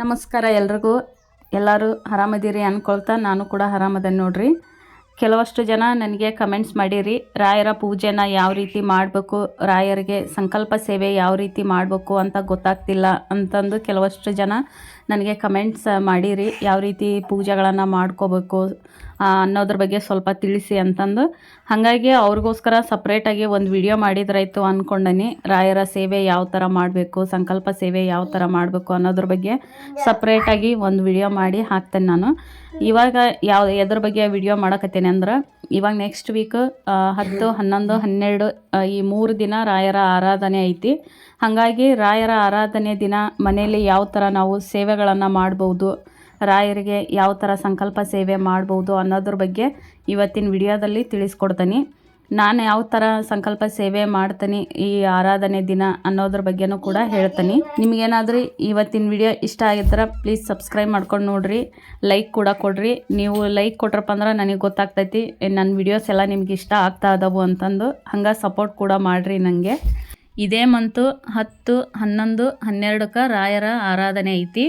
ನಮಸ್ಕಾರ ಎಲ್ರಿಗೂ. ಎಲ್ಲರೂ ಆರಾಮದಿರಿ ಅಂದ್ಕೊಳ್ತಾ ನಾನು ಕೂಡ ಆರಾಮದೇನೆ ನೋಡ್ರಿ. ಕೆಲವಷ್ಟು ಜನ ನನಗೆ ಕಮೆಂಟ್ಸ್ ಮಾಡಿರಿ, ರಾಯರ ಪೂಜೆನ ಯಾವ ರೀತಿ ಮಾಡಬೇಕು, ರಾಯರಿಗೆ ಸಂಕಲ್ಪ ಸೇವೆ ಯಾವ ರೀತಿ ಮಾಡಬೇಕು ಅಂತ ಗೊತ್ತಾಗ್ತಿಲ್ಲ ಅಂತಂದು ಕೆಲವಷ್ಟು ಜನ ನನಗೆ ಕಮೆಂಟ್ಸ್ ಮಾಡಿರಿ. ಯಾವ ರೀತಿ ಪೂಜೆಗಳನ್ನು ಮಾಡ್ಕೋಬೇಕು ಅನ್ನೋದ್ರ ಬಗ್ಗೆ ಸ್ವಲ್ಪ ತಿಳಿಸಿ ಅಂತಂದು. ಹಾಗಾಗಿ ಅವ್ರಿಗೋಸ್ಕರ ಸಪ್ರೇಟಾಗಿ ಒಂದು ವಿಡಿಯೋ ಮಾಡಿದ್ರಾಯ್ತು ಅಂದ್ಕೊಂಡನಿ ರಾಯರ ಸೇವೆ ಯಾವ ಥರ ಮಾಡಬೇಕು, ಸಂಕಲ್ಪ ಸೇವೆ ಯಾವ ಥರ ಮಾಡಬೇಕು ಅನ್ನೋದ್ರ ಬಗ್ಗೆ ಸಪ್ರೇಟಾಗಿ ಒಂದು ವಿಡಿಯೋ ಮಾಡಿ ಹಾಕ್ತೇನೆ ನಾನು. ಇವಾಗ ಯಾವ, ಎದ್ರ ಬಗ್ಗೆ ವಿಡಿಯೋ ಮಾಡಕತ್ತೇನೆ ಅಂದ್ರೆ, ಇವಾಗ ನೆಕ್ಸ್ಟ್ ವೀಕ್ ಹತ್ತು, ಹನ್ನೊಂದು, ಹನ್ನೆರಡು ಈ ಮೂರು ದಿನ ರಾಯರ ಆರಾಧನೆ ಐತಿ. ಹಾಗಾಗಿ ರಾಯರ ಆರಾಧನೆ ದಿನ ಮನೆಯಲ್ಲಿ ಯಾವ ಥರ ನಾವು ಸೇವೆಗಳನ್ನು ಮಾಡ್ಬೋದು, ರಾಯರಿಗೆ ಯಾವ ಥರ ಸಂಕಲ್ಪ ಸೇವೆ ಮಾಡ್ಬೋದು ಅನ್ನೋದ್ರ ಬಗ್ಗೆ ಇವತ್ತಿನ ವಿಡಿಯೋದಲ್ಲಿ ತಿಳಿಸ್ಕೊಡ್ತೀನಿ. ನಾನು ಯಾವ ಥರ ಸಂಕಲ್ಪ ಸೇವೆ ಮಾಡ್ತೀನಿ ಈ ಆರಾಧನೆ ದಿನ ಅನ್ನೋದ್ರ ಬಗ್ಗೆನೂ ಕೂಡ ಹೇಳ್ತೀನಿ. ನಿಮಗೇನಾದರೂ ಇವತ್ತಿನ ವಿಡಿಯೋ ಇಷ್ಟ ಆಗಿದ್ರೆ ಪ್ಲೀಸ್ ಸಬ್ಸ್ಕ್ರೈಬ್ ಮಾಡ್ಕೊಂಡು ನೋಡ್ರಿ ಲೈಕ್ ಕೂಡ ಕೊಡ್ರಿ. ನೀವು ಲೈಕ್ ಕೊಟ್ರಪ್ಪ ಅಂದ್ರೆ ನನಗೆ ಗೊತ್ತಾಗ್ತೈತಿ ನನ್ನ ವಿಡಿಯೋಸ್ ಎಲ್ಲ ನಿಮ್ಗೆ ಇಷ್ಟ ಆಗ್ತಾ ಇದಾವು ಅಂತಂದು ಹಂಗೆ ಸಪೋರ್ಟ್ ಕೂಡ ಮಾಡಿರಿ ನನಗೆ ಇದೇ ಮಂತು ಹತ್ತು, ಹನ್ನೊಂದು ಹನ್ನೆರಡಕ್ಕೆ ರಾಯರ ಆರಾಧನೆ ಐತಿ.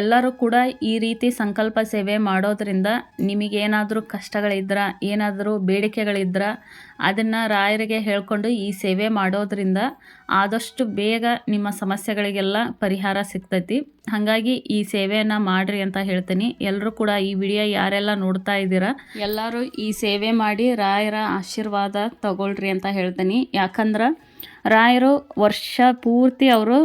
ಎಲ್ಲರೂ ಕೂಡ ಈ ರೀತಿ ಸಂಕಲ್ಪ ಸೇವೆ ಮಾಡೋದರಿಂದ ನಿಮಗೇನಾದರೂ ಕಷ್ಟಗಳಿದ್ರೆ, ಏನಾದರೂ ಬೇಡಿಕೆಗಳಿದ್ರೆ, ಅದನ್ನು ರಾಯರಿಗೆ ಹೇಳ್ಕೊಂಡು ಈ ಸೇವೆ ಮಾಡೋದರಿಂದ ಆದಷ್ಟು ಬೇಗ ನಿಮ್ಮ ಸಮಸ್ಯೆಗಳಿಗೆಲ್ಲ ಪರಿಹಾರ ಸಿಗ್ತೈತಿ. ಹಾಗಾಗಿ ಈ ಸೇವೆಯನ್ನು ಮಾಡಿರಿ ಅಂತ ಹೇಳ್ತೀನಿ. ಎಲ್ಲರೂ ಕೂಡ ಈ ವಿಡಿಯೋ ಯಾರೆಲ್ಲ ನೋಡ್ತಾ ಇದ್ದೀರಾ, ಎಲ್ಲರೂ ಈ ಸೇವೆ ಮಾಡಿ ರಾಯರ ಆಶೀರ್ವಾದ ತಗೊಳ್ರಿ ಅಂತ ಹೇಳ್ತೀನಿ. ಯಾಕಂದ್ರೆ ರಾಯರು ವರ್ಷ ಪೂರ್ತಿ ಅವರು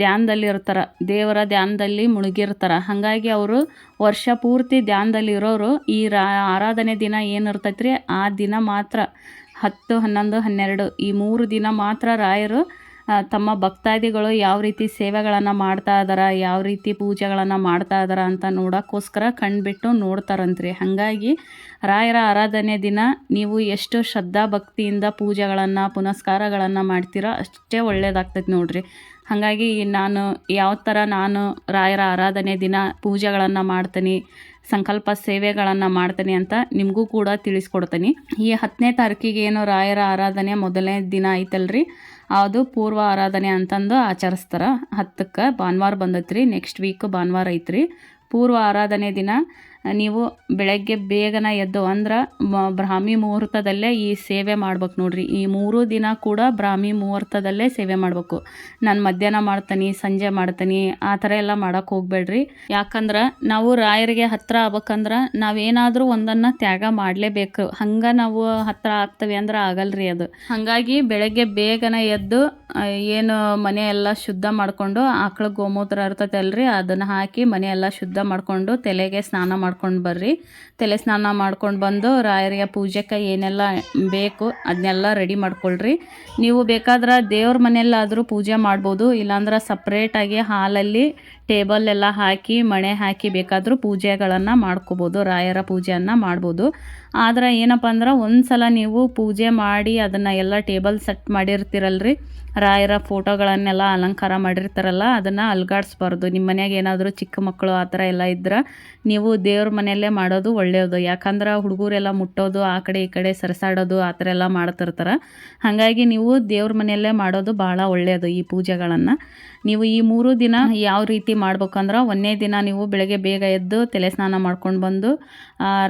ಧ್ಯಾನದಲ್ಲಿ ಇರ್ತಾರೆ ದೇವರ ಧ್ಯಾನದಲ್ಲಿ ಮುಳುಗಿರ್ತಾರೆ. ಹಾಗಾಗಿ ಅವರು ವರ್ಷ ಪೂರ್ತಿ ಧ್ಯಾನದಲ್ಲಿ ಇರೋರು ಈ ರಾ, ಆರಾಧನೆ ದಿನ ಏನಿರ್ತೈತೆ ರೀ ಆ ದಿನ ಮಾತ್ರ ಹತ್ತು, ಹನ್ನೊಂದು, ಹನ್ನೆರಡು. ಈ ಮೂರು ದಿನ ಮಾತ್ರ ರಾಯರು ತಮ್ಮ ಭಕ್ತಾದಿಗಳು ಯಾವ ರೀತಿ ಸೇವೆಗಳನ್ನು ಮಾಡ್ತಾ ಇದಾರ, ಯಾವ ರೀತಿ ಪೂಜೆಗಳನ್ನು ಮಾಡ್ತಾ ಇದಾರ ಅಂತ ನೋಡೋಕ್ಕೋಸ್ಕರ ಕಣ್ಬಿಟ್ಟು ನೋಡ್ತಾರಂತ್ರಿ. ಹಾಗಾಗಿ ರಾಯರ ಆರಾಧನೆ ದಿನ. ನೀವು ಎಷ್ಟು ಶ್ರದ್ಧಾ ಭಕ್ತಿಯಿಂದ ಪೂಜೆಗಳನ್ನು, ಪುನಸ್ಕಾರಗಳನ್ನು ಮಾಡ್ತೀರೋ, ಅಷ್ಟೇ ಒಳ್ಳೇದಾಗ್ತೈತೆ ನೋಡ್ರಿ. ಹಾಗಾಗಿ ನಾನು ಯಾವ ಥರ ನಾನು ರಾಯರ ಆರಾಧನೆ ದಿನ ಪೂಜೆಗಳನ್ನು ಮಾಡ್ತೀನಿ, ಸಂಕಲ್ಪ ಸೇವೆಗಳನ್ನು ಮಾಡ್ತೀನಿ ಅಂತ ನಿಮಗೂ ಕೂಡ ತಿಳಿಸ್ಕೊಡ್ತೀನಿ. ಈ ಹತ್ತನೇ ತಾರೀಕಿಗೆ ಏನು ರಾಯರ ಆರಾಧನೆ ಮೊದಲನೇ ದಿನ ಐತಲ್ರಿ. ಅದು ಪೂರ್ವ ಆರಾಧನೆ ಅಂತಂದು ಆಚರಿಸ್ತಾರೆ. ಹತ್ತಕ್ಕೆ ಭಾನುವಾರ ಬಂದೈತ್ರಿ ನೆಕ್ಸ್ಟ್ ವೀಕ್ ಭಾನುವಾರ ಐತ್ರಿ. ಪೂರ್ವ ಆರಾಧನೆ ದಿನ. ನೀವು ಬೆಳಗ್ಗೆ ಬೇಗನೆ ಎದ್ದು ಅಂದ್ರೆ ಬ್ರಾಹ್ಮಿ ಮುಹೂರ್ತದಲ್ಲೇ ಈ ಸೇವೆ ಮಾಡ್ಬೇಕು ನೋಡ್ರಿ. ಈ ಮೂರು ದಿನ ಕೂಡ ಬ್ರಾಹ್ಮಿ ಮುಹೂರ್ತದಲ್ಲೇ ಸೇವೆ ಮಾಡಬೇಕು. ನಾನು ಮಧ್ಯಾಹ್ನ ಮಾಡ್ತೀನಿ, ಸಂಜೆ ಮಾಡ್ತೀನಿ, ಆ ಥರ ಎಲ್ಲ ಮಾಡೋಕೆ ಹೋಗ್ಬೇಡ್ರಿ. ಯಾಕಂದ್ರೆ ನಾವು ರಾಯರಿಗೆ ಹತ್ತಿರ ಆಗ್ಬೇಕಂದ್ರೆ ನಾವೇನಾದರೂ ಒಂದನ್ನು ತ್ಯಾಗ ಮಾಡಲೇಬೇಕು. ಹಂಗೆ ನಾವು ಹತ್ತಿರ ಆಗ್ತೇವೆ ಅಂದ್ರೆ ಆಗಲ್ರಿ ಅದು. ಹಾಗಾಗಿ ಬೆಳಗ್ಗೆ ಬೇಗನೆ ಎದ್ದು ಏನು ಮನೆ ಎಲ್ಲ ಶುದ್ಧ ಮಾಡಿಕೊಂಡು ಆಕಳ ಗೋಮೂತ್ರ ಇರ್ತೈತೆ ಅಲ್ರಿ ಅದನ್ನು ಹಾಕಿ ಮನೆ ಎಲ್ಲ ಶುದ್ಧ ಮಾಡಿಕೊಂಡು ತಲೆಗೆ ಸ್ನಾನ ಮಾಡ್ಕೊಂಡು ಬರ್ರಿ. ತಲೆ ಸ್ನಾನ ಮಾಡ್ಕೊಂಡು ಬಂದು ರಾಯರಿಗೆ ಪೂಜೆಗೆ ಏನೆಲ್ಲ ಬೇಕು ಅದನ್ನೆಲ್ಲ ರೆಡಿ ಮಾಡ್ಕೊಳ್ರಿ. ನೀವು ಬೇಕಾದ್ರೆ ದೇವ್ರ ಮನೆಯಲ್ಲಾದರೂ ಪೂಜೆ ಮಾಡ್ಬೋದು, ಇಲ್ಲಾಂದ್ರೆ ಸಪ್ರೇಟಾಗಿ ಹಾಲಲ್ಲಿ ಟೇಬಲ್ ಎಲ್ಲ ಹಾಕಿ, ಮಣೆ ಹಾಕಿ ಬೇಕಾದರೂ ಪೂಜೆಗಳನ್ನು ಮಾಡ್ಕೋಬೋದು, ರಾಯರ ಪೂಜೆಯನ್ನು ಮಾಡ್ಬೋದು. ಆದ್ರೆ ಏನಪ್ಪ ಅಂದ್ರೆ ಒಂದು ಸಲ ನೀವು ಪೂಜೆ ಮಾಡಿ ಅದನ್ನು ಎಲ್ಲ ಟೇಬಲ್ ಸೆಟ್ ಮಾಡಿರ್ತೀರಲ್ರಿ, ರಾಯರ ಫೋಟೋಗಳನ್ನೆಲ್ಲ ಅಲಂಕಾರ ಮಾಡಿರ್ತಾರಲ್ಲ, ಅದನ್ನು ಅಲ್ಗಾಡಿಸ್ಬಾರ್ದು. ನಿಮ್ಮ ಮನೆಯಾಗ ಏನಾದರೂ ಚಿಕ್ಕ ಮಕ್ಕಳು ಆ ಥರ ಎಲ್ಲ ಇದ್ರೆ ನೀವು ದೇವ್ರ ಮನೆಯಲ್ಲೇ ಮಾಡೋದು ಒಳ್ಳೆಯದು ಯಾಕಂದ್ರೆ ಹುಡುಗರೆಲ್ಲ ಮುಟ್ಟೋದು, ಆ ಕಡೆ ಈ ಕಡೆ ಸರಿಸಾಡೋದು, ಆ ಥರ ಎಲ್ಲ ಮಾಡ್ತಿರ್ತಾರೆ. ಹಾಗಾಗಿ ನೀವು ದೇವ್ರ ಮನೆಯಲ್ಲೇ ಮಾಡೋದು ಭಾಳ ಒಳ್ಳೆಯದು ಈ ಪೂಜೆಗಳನ್ನು. ನೀವು ಈ ಮೂರು ದಿನ ಯಾವ ರೀತಿ ಮಾಡ್ಬೇಕಂದ್ರೆ ಒಂದನೇ ದಿನ ನೀವು ಬೆಳಗ್ಗೆ ಬೇಗ ಎದ್ದು ತಲೆ ಸ್ನಾನ ಮಾಡ್ಕೊಂಡು ಬಂದು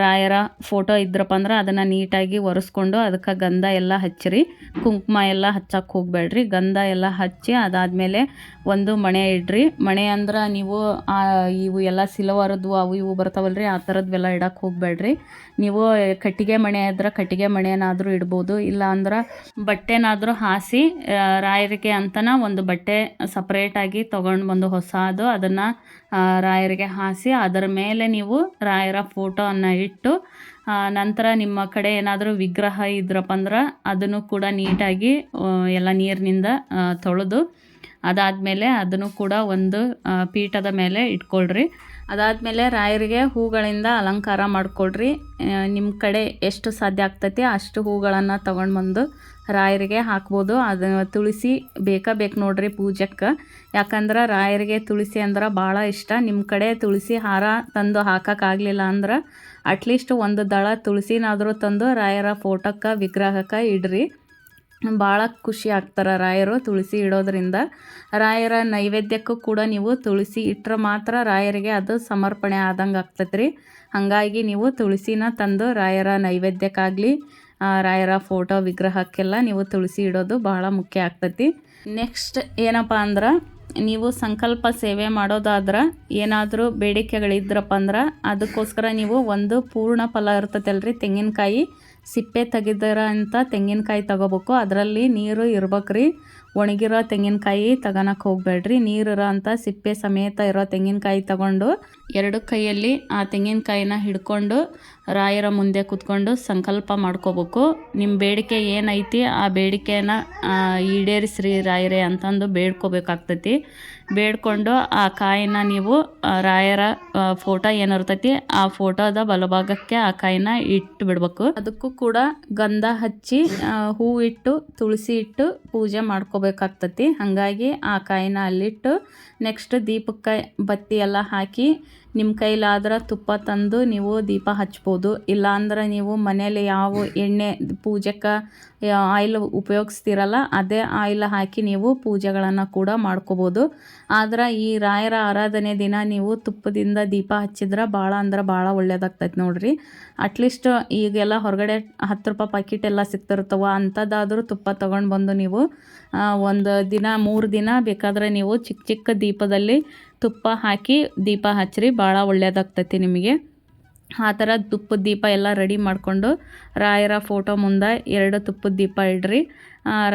ರಾಯರ ಫೋಟೋ ಇದ್ರಪ್ಪ ಅಂದ್ರೆ ಅದನ್ನು ನೀಟಾಗಿ ಒರೆಸ್ಕೊಂಡು ಅದಕ್ಕೆ ಗಂಧ ಎಲ್ಲ ಹಚ್ಚಿರಿ. ಕುಂಕುಮ ಎಲ್ಲ ಹಚ್ಚಕ್ಕೆ ಹೋಗಬೇಡ್ರಿ. ಗಂಧ ಎಲ್ಲ ಹಚ್ಚಿ ಅದಾದಮೇಲೆ ಒಂದು ಮಣೆ ಇಡ್ರಿ. ಮಣೆ ಅಂದ್ರೆ ನೀವು ಇವು ಎಲ್ಲ ಸಿಲವರದ್ದು ಅವು ಇವು ಬರ್ತಾವಲ್ರಿ, ಆ ಥರದ್ವೆಲ್ಲ ಇಡಕ್ಕೆ ಹೋಗಬೇಡ್ರಿ. ನೀವು ಕಟ್ಟಿಗೆ ಮಣೆ ಆದ್ರೆ ಕಟ್ಟಿಗೆ ಮಣೆನಾದರೂ ಇಡ್ಬೋದು. ಇಲ್ಲ ಅಂದ್ರೆ ಬಟ್ಟೆನಾದರೂ ಹಾಸಿ ರಾಯರಿಗೆ ಅಂತನ ಒಂದು ಬಟ್ಟೆ ಸಪ್ರೇಟಾಗಿ ತೊಗೊಂಡು ಬಂದು ಹೊಸದು ಅದನ್ನು ರಾಯರಿಗೆ ಹಾಸಿ ಅದರ ಮೇಲೆ ನೀವು ರಾಯರ ಫೋಟೋವನ್ನು ಇಟ್ಟು ನಂತರ ನಿಮ್ಮ ಕಡೆ ಏನಾದರೂ ವಿಗ್ರಹ ಇದ್ರಪ್ಪ ಅಂದ್ರೆ ಅದನ್ನು ಕೂಡ ನೀಟಾಗಿ ಎಲ್ಲ ನೀರಿನಿಂದ ತೊಳೆದು, ಅದಾದಮೇಲೆ ಅದನ್ನು ಕೂಡ ಒಂದು ಪೀಠದ ಮೇಲೆ ಇಟ್ಕೊಳ್ರಿ. ಅದಾದಮೇಲೆ ರಾಯರಿಗೆ ಹೂಗಳಿಂದ ಅಲಂಕಾರ ಮಾಡಿಕೊಡ್ರಿ ನಿಮ್ಮ ಕಡೆ ಎಷ್ಟು ಸಾಧ್ಯ ಆಗ್ತೈತಿ ಅಷ್ಟು ಹೂಗಳನ್ನು ತೊಗೊಂಡು ಬಂದು ರಾಯರಿಗೆ ಹಾಕ್ಬೋದು. ಅದು ತುಳಸಿ ಬೇಕಾ ಬೇಕು ನೋಡ್ರಿ ಪೂಜಕ್ಕೆ. ಯಾಕಂದ್ರೆ ರಾಯರಿಗೆ ತುಳಸಿ ಅಂದ್ರೆ ಭಾಳ ಇಷ್ಟ. ನಿಮ್ಮ ಕಡೆ ತುಳಸಿ ಹಾರ ತಂದು ಹಾಕೋಕ್ಕಾಗಲಿಲ್ಲ ಅಂದ್ರೆ ಅಟ್ಲೀಸ್ಟ್ ಒಂದು ದಳ ತುಳಸಿನಾದರೂ ತಂದು ರಾಯರ ಫೋಟೋಕ್ಕೆ, ವಿಗ್ರಹಕ್ಕೆ ಇಡ್ರಿ. ಭಾಳ ಖುಷಿ ಆಗ್ತಾರೆ ರಾಯರು ತುಳಸಿ ಇಡೋದ್ರಿಂದ. ರಾಯರ ನೈವೇದ್ಯಕ್ಕೂ ಕೂಡ ನೀವು ತುಳಸಿ ಇಟ್ಟರೆ ಮಾತ್ರ ರಾಯರಿಗೆ ಅದು ಸಮರ್ಪಣೆ ಆದಂಗೆ ಆಗ್ತೈತೆ ರೀ ಹಾಗಾಗಿ ನೀವು ತುಳಸಿನ ತಂದು ರಾಯರ ನೈವೇದ್ಯಕ್ಕಾಗಲಿ ರಾಯರ ಫೋಟೋ ವಿಗ್ರಹಕ್ಕೆಲ್ಲ ನೀವು ತುಳಸಿ ಇಡೋದು ಬಹಳ ಮುಖ್ಯ ಆಗ್ತೈತಿ. ನೆಕ್ಸ್ಟ್ ಏನಪ್ಪ ಅಂದ್ರೆ, ನೀವು ಸಂಕಲ್ಪ ಸೇವೆ ಮಾಡೋದಾದ್ರೆ ಏನಾದರೂ ಬೇಡಿಕೆಗಳಿದ್ರಪ್ಪ ಅಂದ್ರೆ ಅದಕ್ಕೋಸ್ಕರ ನೀವು ಒಂದು ಪೂರ್ಣ ಫಲ ಇರ್ತೈತಲ್ರಿ ತೆಂಗಿನಕಾಯಿ. ಸಿಪ್ಪೆ ತೆಗೆದಿರೋ ಅಂತ ತೆಂಗಿನಕಾಯಿ ತಗೋಬೇಕು. ಅದರಲ್ಲಿ ನೀರು ಇರ್ಬೇಕ್ರಿ. ಒಣಗಿರೋ ತೆಂಗಿನಕಾಯಿ ತಗೋಣಕ್ಕೆ ಹೋಗಬೇಡ್ರಿ. ನೀರಿರೋ ಅಂಥ ಸಿಪ್ಪೆ ಸಮೇತ ಇರೋ ತೆಂಗಿನಕಾಯಿ ತಗೊಂಡು ಎರಡು ಕೈಯಲ್ಲಿ ಆ ತೆಂಗಿನಕಾಯಿನ ಹಿಡ್ಕೊಂಡು ರಾಯರ ಮುಂದೆ ಕುತ್ಕೊಂಡು ಸಂಕಲ್ಪ ಮಾಡ್ಕೋಬೇಕು. ನಿಮ್ಮ ಬೇಡಿಕೆ ಏನೈತಿ ಆ ಬೇಡಿಕೆನ ಈಡೇರಿಸ್ರಿ ರಾಯರೇ ಅಂತಂದು ಬೇಡ್ಕೋಬೇಕಾಗ್ತೈತಿ. ಬೇಡ್ಕೊಂಡು ಆ ಕಾಯಿನ ನೀವು ರಾಯರ ಫೋಟೋ ಏನಿರ್ತೈತಿ ಆ ಫೋಟೋದ ಬಲಭಾಗಕ್ಕೆ ಆ ಕಾಯಿನ ಇಟ್ಟು ಬಿಡ್ಬೇಕು ಅದಕ್ಕೂ ಕೂಡ ಗಂಧ ಹಚ್ಚಿ ಹೂ ಇಟ್ಟು ತುಳಸಿ ಇಟ್ಟು ಪೂಜೆ ಮಾಡ್ಕೋಬೇಕಾಗ್ತತಿ ಹಾಗಾಗಿ ಆ ಕಾಯಿನ ಅಲ್ಲಿಟ್ಟು ನೆಕ್ಸ್ಟ್ ದೀಪಕ್ಕೆ ಬತ್ತಿ ಎಲ್ಲ ಹಾಕಿ ನಿಮ್ಮ ಕೈಲಾದ್ರೆ ತುಪ್ಪ ತಂದು ನೀವು ದೀಪ ಹಚ್ಬೋದು. ಇಲ್ಲಾಂದ್ರೆ ನೀವು ಮನೇಲಿ ಯಾವ ಎಣ್ಣೆ ಪೂಜೆಗೆ ಆಯಿಲ್ ಉಪಯೋಗಿಸ್ತೀರಲ್ಲ, ಅದೇ ಆಯಿಲ್ ಹಾಕಿ ನೀವು ಪೂಜೆಗಳನ್ನು ಕೂಡ ಮಾಡ್ಕೋಬೋದು. ಆದ್ರೆ ಈ ರಾಯರ ಆರಾಧನೆ ದಿನ ನೀವು ತುಪ್ಪದಿಂದ ದೀಪ ಹಚ್ಚಿದ್ರೆ ಭಾಳ ಅಂದ್ರೆ ಭಾಳ ಒಳ್ಳೇದಾಗ್ತೈತೆ ನೋಡ್ರಿ. ಅಟ್ಲೀಸ್ಟ್ ಈಗೆಲ್ಲ ಹೊರಗಡೆ ಹತ್ತು ರೂಪಾಯಿ ಪಾಕಿಟ್ ಎಲ್ಲ ಸಿಗ್ತಿರ್ತವ ಅಂಥದ್ದಾದರೂ ತುಪ್ಪ ತೊಗೊಂಡು ಬಂದು ನೀವು ಒಂದು ದಿನ, ಮೂರು ದಿನ ಬೇಕಾದರೆ ನೀವು ಚಿಕ್ಕ ಚಿಕ್ಕ ದೀಪದಲ್ಲಿ ತುಪ್ಪ ಹಾಕಿ ದೀಪ ಹಚ್ಚಿರಿ ಭಾಳ ಒಳ್ಳೆಯದಾಗ್ತೈತಿ ನಿಮಗೆ. ಆ ಥರ ತುಪ್ಪದ ದೀಪ ಎಲ್ಲ ರೆಡಿ ಮಾಡಿಕೊಂಡು ರಾಯರ ಫೋಟೋ ಮುಂದೆ ಎರಡು ತುಪ್ಪದ ದೀಪ ಇಡ್ರಿ.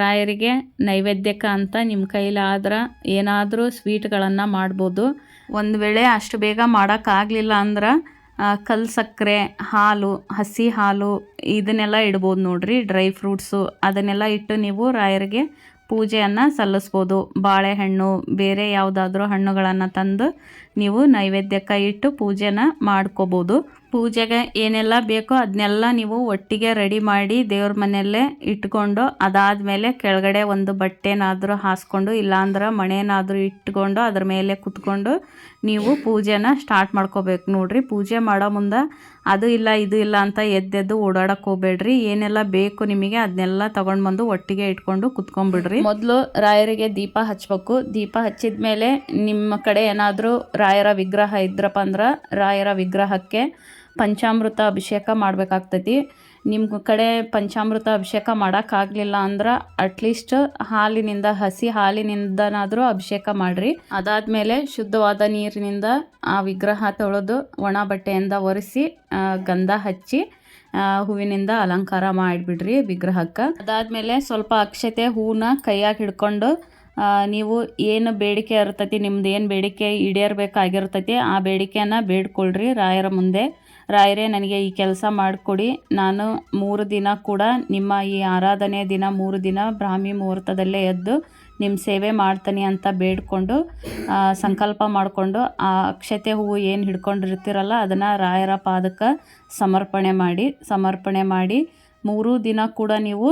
ರಾಯರಿಗೆ ನೈವೇದ್ಯಕ್ಕೆ ಅಂತ ನಿಮ್ಮ ಕೈಲಾದ್ರೆ ಏನಾದರೂ ಸ್ವೀಟ್ಗಳನ್ನು ಮಾಡ್ಬೋದು. ಒಂದು ವೇಳೆ ಅಷ್ಟು ಬೇಗ ಮಾಡೋಕ್ಕಾಗಲಿಲ್ಲ ಅಂದ್ರೆ ಕಲ್ ಸಕ್ಕರೆ, ಹಾಲು, ಹಸಿ ಹಾಲು ಇದನ್ನೆಲ್ಲ ಇಡ್ಬೋದು ನೋಡ್ರಿ, ಡ್ರೈ ಫ್ರೂಟ್ಸು ಅದನ್ನೆಲ್ಲ ಇಟ್ಟು ನೀವು ರಾಯರಿಗೆ ಪೂಜೆಯನ್ನು ಸಲ್ಲಿಸ್ಬೋದು. ಬಾಳೆಹಣ್ಣು ಬೇರೆ ಯಾವುದಾದ್ರೂ ಹಣ್ಣುಗಳನ್ನು ತಂದು ನೀವು ನೈವೇದ್ಯಕ್ಕೆ ಇಟ್ಟು ಪೂಜೆನ ಮಾಡ್ಕೋಬೋದು. ಪೂಜೆಗೆ ಏನೆಲ್ಲ ಬೇಕೋ ಅದನ್ನೆಲ್ಲ ನೀವು ಒಟ್ಟಿಗೆ ರೆಡಿ ಮಾಡಿ ದೇವ್ರ ಮನೆಯಲ್ಲೇ ಇಟ್ಕೊಂಡು ಅದಾದಮೇಲೆ ಕೆಳಗಡೆ ಒಂದು ಬಟ್ಟೆನಾದರೂ ಹಾಸ್ಕೊಂಡು ಇಲ್ಲಾಂದ್ರೆ ಮಣೇನಾದರೂ ಇಟ್ಕೊಂಡು ಅದ್ರ ಮೇಲೆ ಕುತ್ಕೊಂಡು ನೀವು ಪೂಜೆನ ಸ್ಟಾರ್ಟ್ ಮಾಡ್ಕೋಬೇಕು. ನೋಡ್ರಿ, ಪೂಜೆ ಮಾಡೋ ಮುಂದೆ ಅದು ಇಲ್ಲ, ಇದು ಇಲ್ಲ ಅಂತ ಎದ್ದೆದ್ದು ಓಡಾಡಕ್ಕೆ ಹೋಗ್ಬೇಡ್ರಿ. ಏನೆಲ್ಲ ಬೇಕು ನಿಮಗೆ ಅದನ್ನೆಲ್ಲ ತೊಗೊಂಡು ಬಂದು ಒಟ್ಟಿಗೆ ಇಟ್ಕೊಂಡು ಕುತ್ಕೊಂಡ್ಬಿಡ್ರಿ. ಮೊದಲು ರಾಯರಿಗೆ ದೀಪ ಹಚ್ಚಬೇಕು ದೀಪ ಹಚ್ಚಿದ ಮೇಲೆ ನಿಮ್ಮ ಕಡೆ ಏನಾದರೂ ರಾಯರ ವಿಗ್ರಹ ಇದ್ರಪ್ಪ ಅಂದ್ರೆ ರಾಯರ ವಿಗ್ರಹಕ್ಕೆ ಪಂಚಾಮೃತ ಅಭಿಷೇಕ ಮಾಡಬೇಕಾಗ್ತೈತಿ. ನಿಮ್ಮ ಕಡೆ ಪಂಚಾಮೃತ ಅಭಿಷೇಕ ಮಾಡೋಕ್ಕಾಗಲಿಲ್ಲ ಅಂದ್ರೆ ಅಟ್ಲೀಸ್ಟ್ ಹಾಲಿನಿಂದ, ಹಸಿ ಹಾಲಿನಿಂದನಾದರೂ ಅಭಿಷೇಕ ಮಾಡಿರಿ. ಅದಾದಮೇಲೆ ಶುದ್ಧವಾದ ನೀರಿನಿಂದ ಆ ವಿಗ್ರಹ ತೊಳೆದು ಒಣ ಬಟ್ಟೆಯಿಂದ ಒರೆಸಿ ಗಂಧ ಹಚ್ಚಿ ಹೂವಿನಿಂದ ಅಲಂಕಾರ ಮಾಡಿಬಿಡ್ರಿ ವಿಗ್ರಹಕ್ಕೆ. ಅದಾದಮೇಲೆ ಸ್ವಲ್ಪ ಅಕ್ಷತೆ ಹೂವನ್ನ ಕೈಯಾಗಿ ಹಿಡ್ಕೊಂಡು ನೀವು ಏನು ಬೇಡಿಕೆ ಇರ್ತೈತಿ, ನಿಮ್ದು ಏನು ಬೇಡಿಕೆ ಈಡೇರಬೇಕಾಗಿರ್ತೈತಿ, ಆ ಬೇಡಿಕೆಯನ್ನು ಬೇಡ್ಕೊಳ್ರಿ. ರಾಯರ ಮುಂದೆ, ರಾಯರೇ ನನಗೆ ಈ ಕೆಲಸ ಮಾಡಿಕೊಡಿ. ನಾನು ಮೂರು ದಿನ ಕೂಡ ನಿಮ್ಮ ಈ ಆರಾಧನೆ ದಿನ ಮೂರು ದಿನ ಬ್ರಾಹ್ಮಿ ಮುಹೂರ್ತದಲ್ಲೇ ಎದ್ದು ನಿಮ್ಮ ಸೇವೆ ಮಾಡ್ತೀನಿ ಅಂತ ಬೇಡ್ಕೊಂಡು ಸಂಕಲ್ಪ ಮಾಡಿಕೊಂಡು, ಆ ಅಕ್ಷತೆ ಹೂವು ಏನು ಹಿಡ್ಕೊಂಡಿರ್ತೀರಲ್ಲ, ಅದನ್ನು ರಾಯರ ಪಾದಕ್ಕೆ ಸಮರ್ಪಣೆ ಮಾಡಿ ಸಮರ್ಪಣೆ ಮಾಡಿ, ಮೂರು ದಿನ ಕೂಡ ನೀವು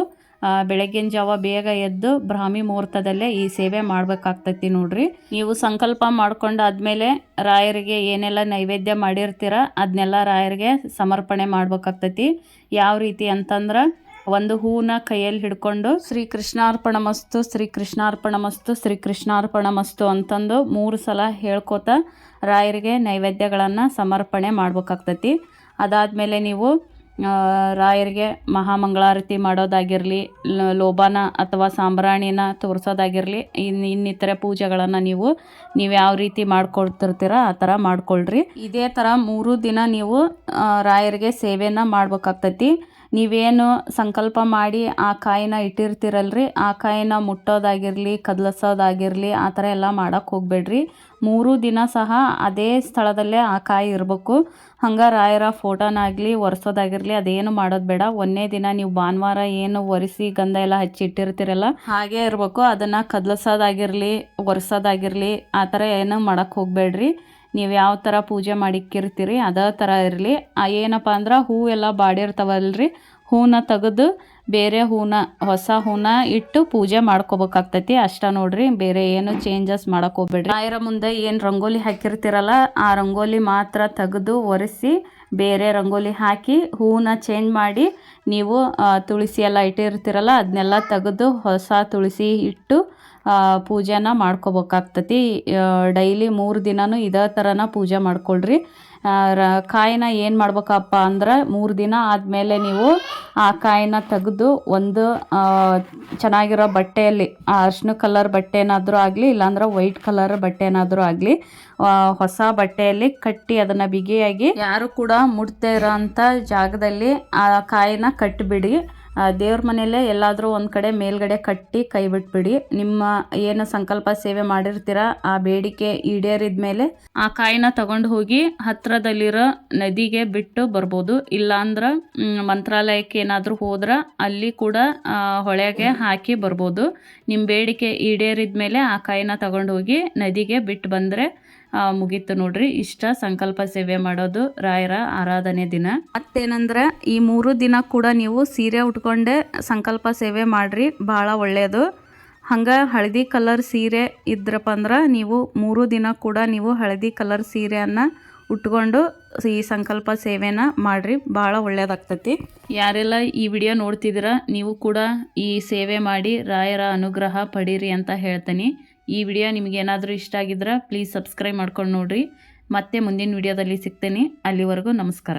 ಬೆಳಗ್ಗಿನ ಜಾವ ಬೇಗ ಎದ್ದು ಬ್ರಾಹ್ಮಿ ಮುಹೂರ್ತದಲ್ಲೇ ಈ ಸೇವೆ ಮಾಡಬೇಕಾಗ್ತೈತಿ ನೋಡ್ರಿ. ನೀವು ಸಂಕಲ್ಪ ಮಾಡ್ಕೊಂಡಾದ್ಮೇಲೆ ರಾಯರಿಗೆ ಏನೆಲ್ಲ ನೈವೇದ್ಯ ಮಾಡಿರ್ತೀರ ಅದನ್ನೆಲ್ಲ ರಾಯರಿಗೆ ಸಮರ್ಪಣೆ ಮಾಡ್ಬೇಕಾಗ್ತೈತಿ. ಯಾವ ರೀತಿ ಅಂತಂದ್ರೆ ಒಂದು ಹೂನ ಕೈಯಲ್ಲಿ ಹಿಡ್ಕೊಂಡು ಶ್ರೀ ಕೃಷ್ಣಾರ್ಪಣ ಮಸ್ತು, ಶ್ರೀ ಕೃಷ್ಣಾರ್ಪಣ ಮಸ್ತು, ಶ್ರೀ ಕೃಷ್ಣಾರ್ಪಣ ಮಸ್ತು ಅಂತಂದು ಮೂರು ಸಲ ಹೇಳ್ಕೋತ ರಾಯರಿಗೆ ನೈವೇದ್ಯಗಳನ್ನು ಸಮರ್ಪಣೆ ಮಾಡ್ಬೇಕಾಗ್ತೈತಿ. ಅದಾದಮೇಲೆ ನೀವು ರಾಯರಿಗೆ ಮಹಾಮಂಗಳಾರತಿ ಮಾಡೋದಾಗಿರಲಿ ಲೋಬಾನ ಅಥವಾ ಸಾಂಬ್ರಾಣಿನ ತೋರಿಸೋದಾಗಿರಲಿ ಇನ್ನು ಇನ್ನಿತರ ಪೂಜೆಗಳನ್ನು ನೀವು ನೀವು ಯಾವ ರೀತಿ ಮಾಡ್ಕೊಳ್ತಿರ್ತೀರ ಆ ಥರ ಮಾಡ್ಕೊಳ್ರಿ. ಇದೇ ಥರ ಮೂರು ದಿನ ನೀವು ರಾಯರಿಗೆ ಸೇವೆಯನ್ನು ಮಾಡ್ಬೇಕಾಗ್ತೈತಿ. ನೀವೇನು ಸಂಕಲ್ಪ ಮಾಡಿ ಆ ಕಾಯಿನ ಇಟ್ಟಿರ್ತೀರಲ್ರಿ? ಆ ಕಾಯಿನ ಮುಟ್ಟೋದಾಗಿರಲಿ, ಕದಲಿಸೋದಾಗಿರಲಿ, ಆ ಥರ ಎಲ್ಲ ಮಾಡೋಕ್ಕೆ ಹೋಗಬೇಡ್ರಿ. ಮೂರು ದಿನ ಸಹ ಅದೇ ಸ್ಥಳದಲ್ಲೇ ಆ ಕಾಯಿ ಇರಬೇಕು. ಹಂಗೆ ರಾಯರ ಫೋಟೋನಾಗಲಿ, ಒರೆಸೋದಾಗಿರಲಿ, ಅದೇನು ಮಾಡೋದು ಬೇಡ. ಒಂದೇ ದಿನ ನೀವು ಭಾನುವಾರ ಏನು ಒರೆಸಿ ಗಂಧ ಎಲ್ಲ ಹಚ್ಚಿ ಇಟ್ಟಿರ್ತೀರಲ್ಲ, ಹಾಗೇ ಇರಬೇಕು. ಅದನ್ನು ಕದಲಿಸೋದಾಗಿರಲಿ, ಒರೆಸೋದಾಗಿರಲಿ, ಆ ಥರ ಏನು ಮಾಡೋಕ್ಕೆ ಹೋಗಬೇಡ್ರಿ. ನೀವು ಯಾವ ಥರ ಪೂಜೆ ಮಾಡಿಕ್ಕಿರ್ತೀರಿ ಅದೇ ಥರ ಇರಲಿ. ಏನಪ್ಪ ಅಂದ್ರೆ ಹೂವೆಲ್ಲ ಬಾಡಿರ್ತಾವಲ್ರಿ. ಹೂನ ತೆಗೆದು ಬೇರೆ ಹೂನ, ಹೊಸ ಹೂನ ಇಟ್ಟು ಪೂಜೆ ಮಾಡ್ಕೋಬೇಕಾಗ್ತೈತಿ. ಅಷ್ಟ ನೋಡ್ರಿ ಬೇರೆ ಏನು ಚೇಂಜಸ್ ಮಾಡಕ್ ಹೋಗ್ಬೇಡ್ರಿ. ಆಯ್ರ ಮುಂದೆ ಏನು ರಂಗೋಲಿ ಹಾಕಿರ್ತೀರಲ್ಲ, ಆ ರಂಗೋಲಿ ಮಾತ್ರ ತೆಗೆದು ಒರೆಸಿ ಬೇರೆ ರಂಗೋಲಿ ಹಾಕಿ ಹೂನ ಚೇಂಜ್ ಮಾಡಿ ನೀವು ತುಳಸಿ ಎಲ್ಲ ಇಟ್ಟಿರ್ತೀರಲ್ಲ ಅದನ್ನೆಲ್ಲ ತೆಗೆದು ಹೊಸ ತುಳಸಿ ಇಟ್ಟು ಪೂಜೆನ ಮಾಡ್ಕೋಬೇಕಾಗ್ತತಿ. ಡೈಲಿ ಮೂರು ದಿನನೂ ಇದೇ ಥರನ ಪೂಜೆ ಮಾಡ್ಕೊಳ್ರಿ. ಕಾಯಿನ ಏನು ಮಾಡ್ಬೇಕಪ್ಪ ಅಂದ್ರೆ ಮೂರು ದಿನ ಆದಮೇಲೆ ನೀವು ಆ ಕಾಯಿನ ತೆಗೆದು ಒಂದು ಚೆನ್ನಾಗಿರೋ ಬಟ್ಟೆಯಲ್ಲಿ ಅರ್ಶಿನ ಕಲರ್ ಬಟ್ಟೆ ಏನಾದರೂ ಆಗಲಿ, ಇಲ್ಲಾಂದ್ರೆ ವೈಟ್ ಕಲರ್ ಬಟ್ಟೆ ಏನಾದರೂ ಆಗಲಿ ಹೊಸ ಬಟ್ಟೆಯಲ್ಲಿ ಕಟ್ಟಿ ಅದನ್ನು ಬಿಗಿಯಾಗಿ, ಯಾರು ಕೂಡ ಮುಟ್ತಾ ಇರೋಂಥ ಜಾಗದಲ್ಲಿ ಆ ಕಾಯಿನ ಕಟ್ಟಿಬಿಡಿ ದೇವ್ರ ಮನೆಯಲ್ಲೇ ಎಲ್ಲಾದರೂ ಒಂದು ಕಡೆ ಮೇಲ್ಗಡೆ ಕಟ್ಟಿ ಕೈ ಬಿಟ್ಬಿಡಿ. ನಿಮ್ಮ ಏನು ಸಂಕಲ್ಪ ಸೇವೆ ಮಾಡಿರ್ತೀರ, ಆ ಬೇಡಿಕೆ ಈಡೇರಿದ ಮೇಲೆ ಆ ಕಾಯಿನ ತಗೊಂಡು ಹೋಗಿ ಹತ್ರದಲ್ಲಿರೋ ನದಿಗೆ ಬಿಟ್ಟು ಬರ್ಬೋದು. ಇಲ್ಲಾಂದ್ರೆ ಮಂತ್ರಾಲಯಕ್ಕೆ ಏನಾದರೂ ಹೋದ್ರೆ ಅಲ್ಲಿ ಕೂಡ ಹೊಳೆಗೆ ಹಾಕಿ ಬರ್ಬೋದು. ನಿಮ್ಮ ಬೇಡಿಕೆ ಈಡೇರಿದ ಮೇಲೆ ಆ ಕಾಯಿನ ತಗೊಂಡು ಹೋಗಿ ನದಿಗೆ ಬಿಟ್ಟು ಬಂದರೆ ಮುಗೀತು ನೋಡ್ರಿ. ಇಷ್ಟ ಸಂಕಲ್ಪ ಸೇವೆ ಮಾಡೋದು ರಾಯರ ಆರಾಧನೆ ದಿನ. ಮತ್ತೇನಂದ್ರೆ ಈ ಮೂರು ದಿನ ಕೂಡ ನೀವು ಸೀರೆ ಉಟ್ಕೊಂಡೆ ಸಂಕಲ್ಪ ಸೇವೆ ಮಾಡ್ರಿ ಭಾಳ ಒಳ್ಳೆಯದು ಹಂಗೆ ಹಳದಿ ಕಲರ್ ಸೀರೆ ಇದ್ರಪ್ಪ ಅಂದ್ರೆ ನೀವು ಮೂರು ದಿನ ಕೂಡ ನೀವು ಹಳದಿ ಕಲರ್ ಸೀರೆಯನ್ನು ಉಟ್ಕೊಂಡು ಈ ಸಂಕಲ್ಪ ಸೇವೆನ ಮಾಡ್ರಿ ಭಾಳ ಒಳ್ಳೇದಾಗ್ತೈತಿ. ಯಾರೆಲ್ಲ ಈ ವಿಡಿಯೋ ನೋಡ್ತಿದ್ದೀರ ನೀವು ಕೂಡ ಈ ಸೇವೆ ಮಾಡಿ ರಾಯರ ಅನುಗ್ರಹ ಪಡೀರಿ ಅಂತ ಹೇಳ್ತೀನಿ. ಈ ವಿಡಿಯೋ ನಿಮಗೆ ಏನಾದರೂ ಇಷ್ಟ ಆಗಿದ್ರೆ ಪ್ಲೀಸ್ ಸಬ್ಸ್ಕ್ರೈಬ್ ಮಾಡ್ಕೊಂಡು ನೋಡಿರಿ. ಮತ್ತೆ ಮುಂದಿನ ವಿಡಿಯೋದಲ್ಲಿ ಸಿಗ್ತೇನೆ. ಅಲ್ಲಿವರೆಗೂ ನಮಸ್ಕಾರ.